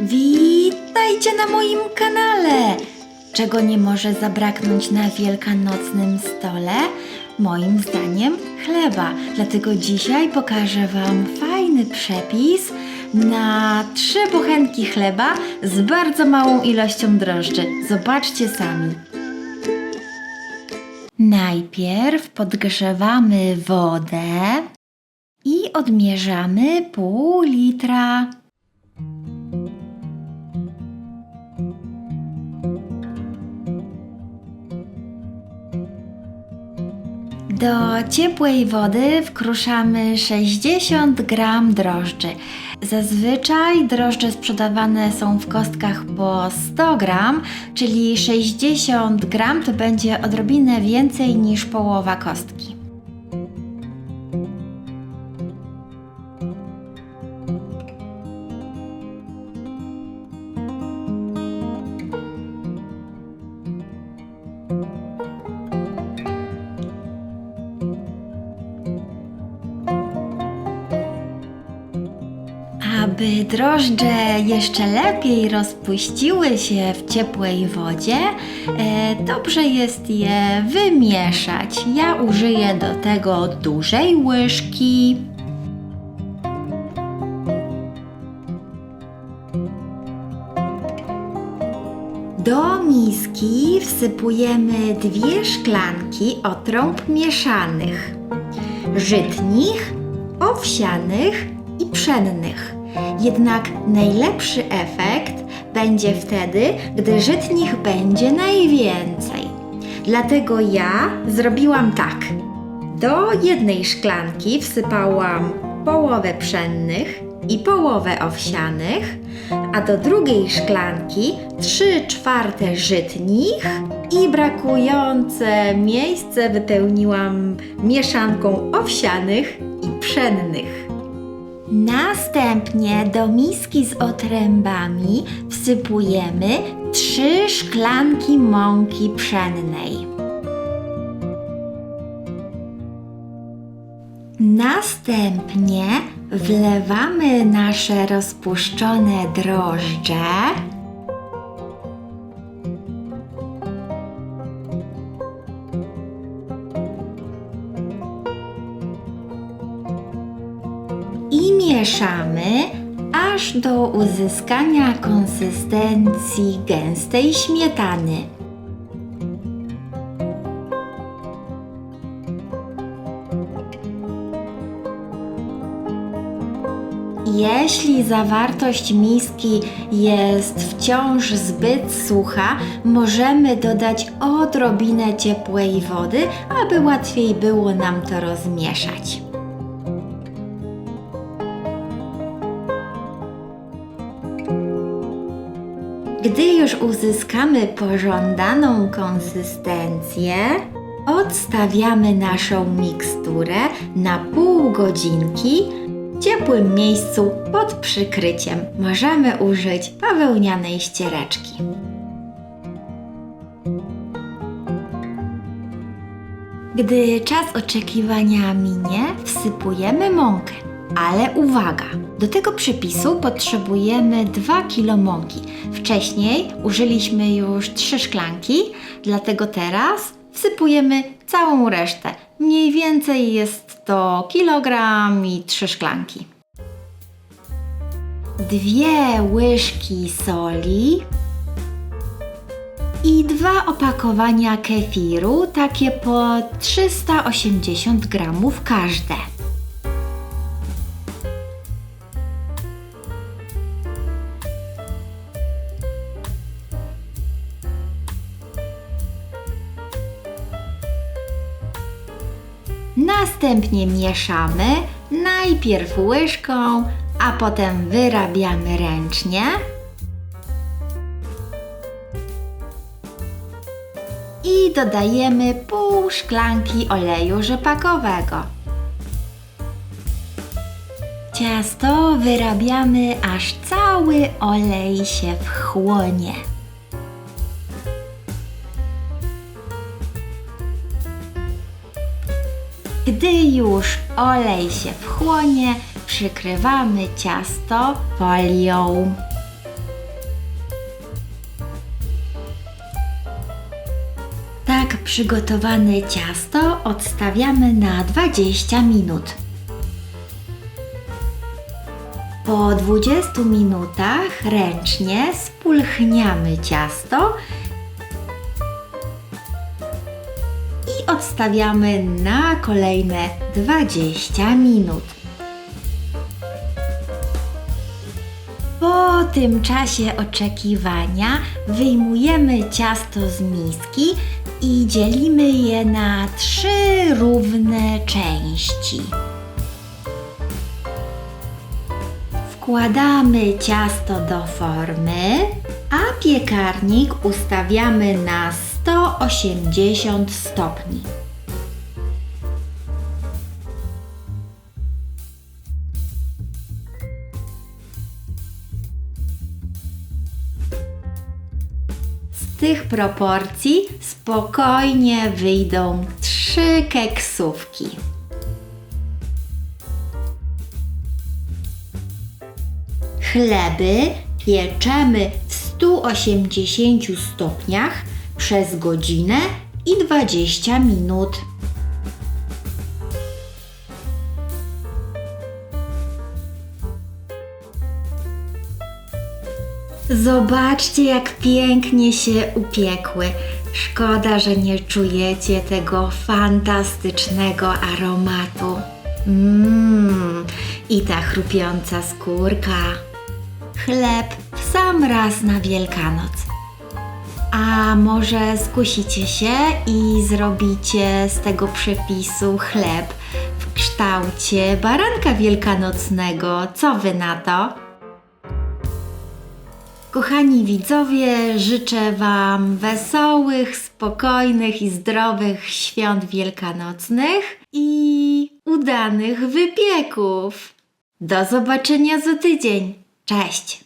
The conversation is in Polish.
Witajcie na moim kanale! Czego nie może zabraknąć na wielkanocnym stole? Moim zdaniem chleba. Dlatego dzisiaj pokażę Wam fajny przepis na trzy bochenki chleba z bardzo małą ilością drożdży. Zobaczcie sami. Najpierw podgrzewamy wodę i odmierzamy pół litra. Do ciepłej wody wkruszamy 60 gram drożdży. Zazwyczaj drożdże sprzedawane są w kostkach po 100 gram, czyli 60 gram to będzie odrobinę więcej niż połowa kostki. Aby drożdże jeszcze lepiej rozpuściły się w ciepłej wodzie, e, dobrze jest je wymieszać. Ja użyję do tego dużej łyżki. Do miski wsypujemy dwie szklanki otrąb mieszanych żytnich, owsianych i pszennych. Jednak najlepszy efekt będzie wtedy, gdy żytnich będzie najwięcej. Dlatego ja zrobiłam tak. Do jednej szklanki wsypałam połowę pszennych i połowę owsianych, a do drugiej szklanki 3 czwarte żytnich i brakujące miejsce wypełniłam mieszanką owsianych i pszennych. Następnie do miski z otrębami wsypujemy 3 szklanki mąki pszennej. Następnie wlewamy nasze rozpuszczone drożdże. Mieszamy aż do uzyskania konsystencji gęstej śmietany. Jeśli zawartość miski jest wciąż zbyt sucha, możemy dodać odrobinę ciepłej wody, aby łatwiej było nam to rozmieszać. Gdy już uzyskamy pożądaną konsystencję, odstawiamy naszą miksturę na pół godzinki w ciepłym miejscu pod przykryciem. Możemy użyć bawełnianej ściereczki. Gdy czas oczekiwania minie, wsypujemy mąkę. Ale uwaga! Do tego przepisu potrzebujemy 2 kg mąki. Wcześniej użyliśmy już 3 szklanki, dlatego teraz wsypujemy całą resztę. Mniej więcej jest to kilogram i 3 szklanki. Dwie łyżki soli i dwa opakowania kefiru, takie po 380 gramów każde. Następnie mieszamy najpierw łyżką, a potem wyrabiamy ręcznie. I dodajemy pół szklanki oleju rzepakowego. Ciasto wyrabiamy aż cały olej się wchłonie. Gdy już olej się wchłonie, przykrywamy ciasto folią. Tak przygotowane ciasto odstawiamy na 20 minut. Po 20 minutach ręcznie spulchniamy ciasto odstawiamy na kolejne 20 minut. Po tym czasie oczekiwania wyjmujemy ciasto z miski i dzielimy je na trzy równe części. Wkładamy ciasto do formy, a piekarnik ustawiamy na 180 stopni. Z tych proporcji spokojnie wyjdą trzy keksówki. Chleby pieczemy w 180 stopniach przez godzinę i 20 minut. Zobaczcie, jak pięknie się upiekły. Szkoda, że nie czujecie tego fantastycznego aromatu. Mmm, i ta chrupiąca skórka. Chleb w sam raz na Wielkanoc. A może skusicie się i zrobicie z tego przepisu chleb w kształcie baranka wielkanocnego? Co wy na to? Kochani widzowie, życzę Wam wesołych, spokojnych i zdrowych świąt wielkanocnych i udanych wypieków. Do zobaczenia za tydzień. Cześć!